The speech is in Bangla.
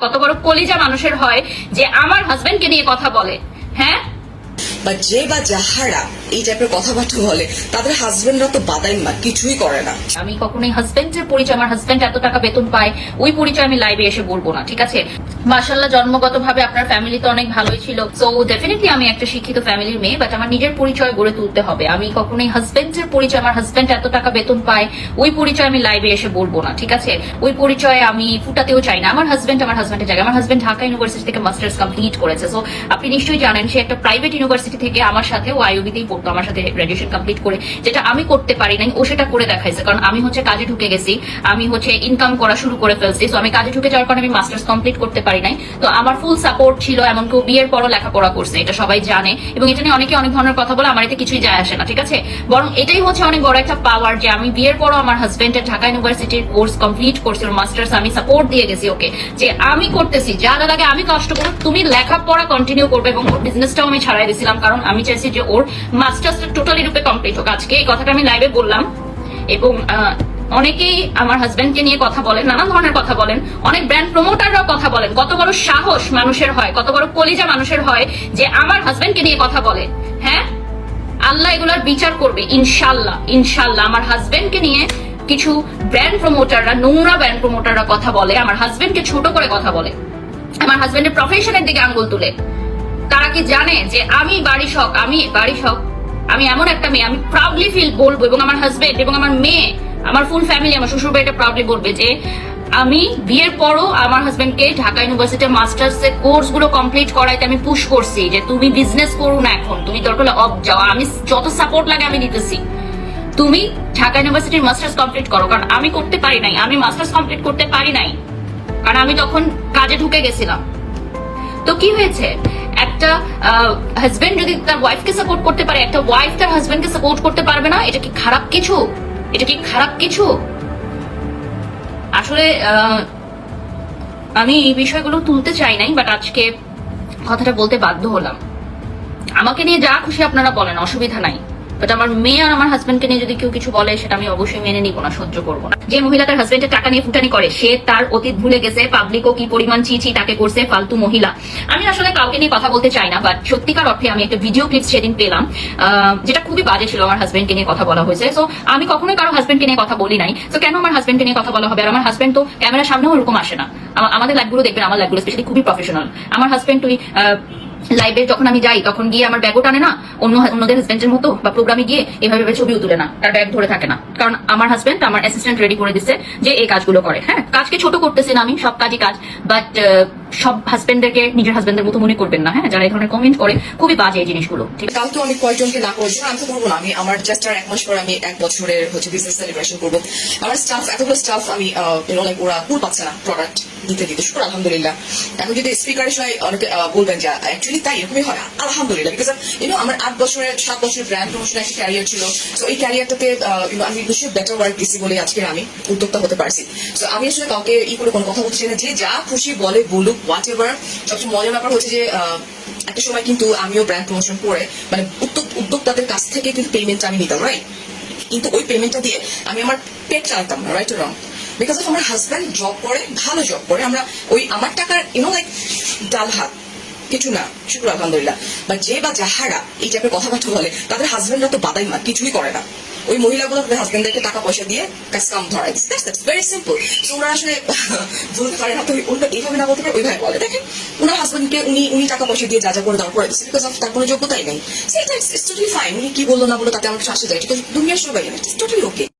কত বড় কলিজা মানুষের হয় যে আমার হাজবেন্ডকে নিয়ে কথা বলে হ্যাঁ? বা যে বা যাহারা এই টাইপের কথাবার্তা বলে তাদের হাজবেন্ডরা তো বাদাই না কিছুই করে না। আমি কখনোই হাজবেন্ডের পরিচয় আমার হাজবেন্ড এত টাকা বেতন পায় ওই পরিচয় আমি লাইভে এসে বলব না ঠিক আছে? মাসাল্লাহ জন্মগত ভাবে আপনার ফ্যামিলি তো অনেক ভালোই ছিল। সো ডেফিনেটলি আমি একটা শিক্ষিত ফ্যামিলির মেয়ে বাট আমার নিজের পরিচয় গড়ে তুলতে হবে। আমি কখনোই হাজবেন্ডের পরিচয়, আমার হাজবেন্ড এত টাকা বেতন পায়, ওই পরিচয় আমি লাইভে এসে বলব না, ঠিক আছে? ওই পরিচয় আমি ফুটাতেও চাই না। আমার হাজবেন্ড আমার হাজবেন্ডের জায়গায়। আমার হাজবেন্ড ঢাকা ইউনিভার্সিটি থেকে মাস্টার্স কমপ্লিট করেছে। সো আপনি নিশ্চয়ই জানেন, সে একটা প্রাইভেট ইউনিভার্সিটি থেকে আমার সাথে ও আইওবিতেই পড়তো, আমার সাথে গ্রাজুয়েশন কমপ্লিট করে, যেটা আমি করতে পারি নাই, ও সেটা করে দেখাইছে। কারণ আমি হচ্ছে কাজে ঢুকে গেছি, আমি হচ্ছে ইনকাম করা শুরু করে ফেলছি। সো আমি কাজে ঢুকে যাওয়ার কারণে আমি মাস্টার্স কমপ্লিট করতে পারি নাই। তো আমার ফুল সাপোর্ট ছিল, এমনকি বিয়ের পরও লেখাপড়া করছে, এটা সবাই জানে। এবং এটা নিয়ে অনেকে অনেক ধরনের কথা বলে, আমার এতে কিছুই যায় আসে না, ঠিক আছে? বরং এটাই হচ্ছে অনেক বড় একটা পাওয়ার যে আমি বিয়ের পরও আমার হাজবেন্ডের ঢাকা ইউনিভার্সিটির কোর্স কমপ্লিট করছি, ওর মাস্টার্স আমি সাপোর্ট দিয়ে গেছি ওকে। যে আমি করতেছি, যা যা লাগে আমি কষ্ট করব তুমি লেখাপড়া কন্টিনিউ করবে এবং ওর বিজনেসটাও আমি ছাড়াই দিয়েছিলাম কারণ আমি চাইছি যে ওর মাস্টার্সটা টোটালি রূপে কমপ্লিট হোক। আজকে এই কথাটা আমি লাইভে বললাম। এবং অনেকেই আমার হাজবেন্ডকে নিয়ে কথা বলেন নানা ধরনের কথা বলেন, অনেক ব্র্যান্ড প্রমোটাররাও কথা বলেন। কত বড় সাহস মানুষের হয়, কত বড় কলিজা মানুষের হয় যে আমার হাজবেন্ডকে নিয়ে কথা বলে। হ্যাঁ? আল্লাহ এগুলার বিচার করবে, ইনশাল্লাহ ইনশাল্লাহ। আমার হাজবেন্ডকে নিয়ে কিছু ব্র্যান্ড প্রমোটাররা নোংরা ব্র্যান্ড প্রমোটাররা কথা বলে, আমার হাজবেন্ডকে ছোট করে কথা বলে। আমার হাজবেন্ডের প্রফেশনের দিকে আঙ্গুল তুলে। তারা কি জানে যে আমি বাড়ি শখ, আমি বাড়ি শখ, আমি এমন একটা মেয়ে, আমি প্রাউডলি ফিল বলব এবং আমার হাজবেন্ড এবং আমার মেয়ে আমার ফুল ফ্যামিলি আমার শ্বশুর বাড়িটা প্রাউডলি বলবে যে, আমি বিয়ের পরও আমার হাজবেন্ডকে ঢাকা ইউনিভার্সিটির মাস্টার্স এর কোর্সগুলো কমপ্লিট করাইতে আমি পুশ করছি যে, তুমি বিজনেস করো না এখন, তুমি দরকার হলে অফ যাও। আমি যত সাপোর্ট লাগে আমি দিতেছি। তুমি ঢাকা ইউনিভার্সিটির মাস্টার্স কমপ্লিট করো, কারণ আমি করতে পারি নাই। আমি মাস্টার্স কমপ্লিট করতে পারি নাই। কারণ আমি তখন কাজে ঢুকে গেছিলাম। তো কি হয়েছে? একটা হাজবেন্ড যদি তার ওয়াইফকে সাপোর্ট করতে পারে, একটা ওয়াইফ তার হাজবেন্ডকে সাপোর্ট করতে পারবে না, এটা কি খারাপ কিছু? এটা কি খারাপ কিছু? আসলে আমি এই বিষয়গুলো তুলতে চাই নাই বাট আজকে কথাটা বলতে বাধ্য হলাম। আমাকে নিয়ে যা খুশি আপনারা বলেন, অসুবিধা নাই। বাট আমার মেয়ে আর আমার হাজবেন্ডকে নিয়ে যদি কেউ কিছু বলে, সেটা আমি অবশ্যই মেনে নিব না, সহ্য করব না। যে মহিলা তার হাজবেন্ডের টাকা নিয়ে ফুটানি করে, সে তার অতীত ভুলে গেছে পাবলিকও কি পরিমাণ চি চি তাকে করছে, ফালতু মহিলা। আমি আসলে কাউকে নিয়ে কথা বলতে চাই না বাট সত্যিকার অর্থে আমি একটা ভিডিও ক্লিপ সেদিন পেলাম যেটা খুবই বাজে ছিল আমার হাজবেন্ডকে নিয়ে কথা বলা হয়েছে। সো আমি কখনোই কারও হাজবেন্ডকে নিয়ে কথা বলি নাই। তো কেন আমার হাজবেন্ডকে নিয়ে কথা বলা হবে? আর আমার হাজবেন্ড তো ক্যামেরার সামনেও ওরকম আসে না। আমা- আমাদের লাইভগুলো দেখবেন, আমার লাইভগুলো স্পেশালি খুবই প্রফেশনাল আমার হাজবেন্ড তুই লাইভে যখন আমি যাই, তখন গিয়ে আমার ব্যাগও টানে না, অন্য অন্যদের হাজব্যান্ডের মতো বা প্রোগ্রামে গিয়ে এভাবে ছবিও তুলে না, তার ব্যাগ ধরে থাকে না। কারণ আমার হাজবেন্ড আমার অ্যাসিস্ট্যান্ট রেডি করে দিচ্ছে যে এই কাজগুলো করে হ্যাঁ? কাজকে ছোট করতেছি না আমি, সব কাজই কাজ বাট সব হাজবেন্ডদেরকে নিজের হাজবেন্ডের মতো মনে করবেন না হ্যাঁ? যারা এই ধরনের কমেন্ট করে, খুবই বাজে এই জিনিসগুলো, ঠিক কাল তো আমি কয়েকজনকে না আমি তো করব না, আমি আমার জাস্ট আর এক মাস পর আমি এক বছরের হচ্ছে বিজনেস সেলিব্রেশন করব। আমার স্টাফ এতগুলো স্টাফ আমি লাইক ওরা পুর পাচ্ছে না প্রোডাক্ট দিতে দিতে আলহামদুলিল্লাহ। এখন যদি অনেকে বলবেন যে অ্যাকচুয়ালি তাই এরকমই হয় আলহামদুলিল্লাহ বিকজ ইউনো আমার আট বছরের, সাত বছরের ব্র্যান্ড প্রমোশনের একটা ক্যারিয়ার ছিল। তো এই ক্যারিয়ারটাতে আমি নিশ্চয়ই বেটার ওয়ার্ক দিছি বলে আজকে আমি উদ্যোক্তা হতে পারছি। তো আমি আসলে কাউকে ই করে কোনো কথা বলছি না, যে যা খুশি বলে বলুক হোয়াট এভার সবচেয়ে মজার ব্যাপার হচ্ছে যে একটা সময় কিন্তু আমিও ব্র্যান্ড প্রমোশন করে মানে উদ্যোক্তাদের কাছ থেকে কিন্তু পেমেন্ট আমি নিতাম রাইট কিন্তু ওই পেমেন্টটা দিয়ে আমি আমার পেট চালাতাম না রাইট রং বিকজ অফ আমার হাজব্যান্ড জব করে, ভালো জব করে, আমরা ওই আমার টাকার ইউনো লাইক ডাল হাত কিছু না, শুক্র, আলহামদুলিল্লাহ। বা যে বা যাহারা এই টাইপের কথাবার্তা বলে, তাদের হাজবেন্ডরা তো বাদাই মা, কিছুই করে না। ওই মহিলাগুলো তাদের হাজবেন্ডদেরকে টাকা পয়সা দিয়ে কাজ কাম ধরায় দ্যাটস ভেরি সিম্পল তো ওরা আসলে ভুল পারে না। তো ওনারা এইভাবে না বলতে পারে, ওইভাবে বলে। দেখেন, ওনার হাজবেন্ডকে উনি উনি টাকা পয়সা দিয়ে যা যা করে দাও করে দিচ্ছে বিকজ অফ তার কোনো যোগ্যতাই নেই। সেটা ইটস টোটালি ফাইন উনি কি বলল না বলল তাতে আমার কিছু আসে যায়। ঠিক আছে দুনিয়ার সবাই ইটস টোটালি ওকে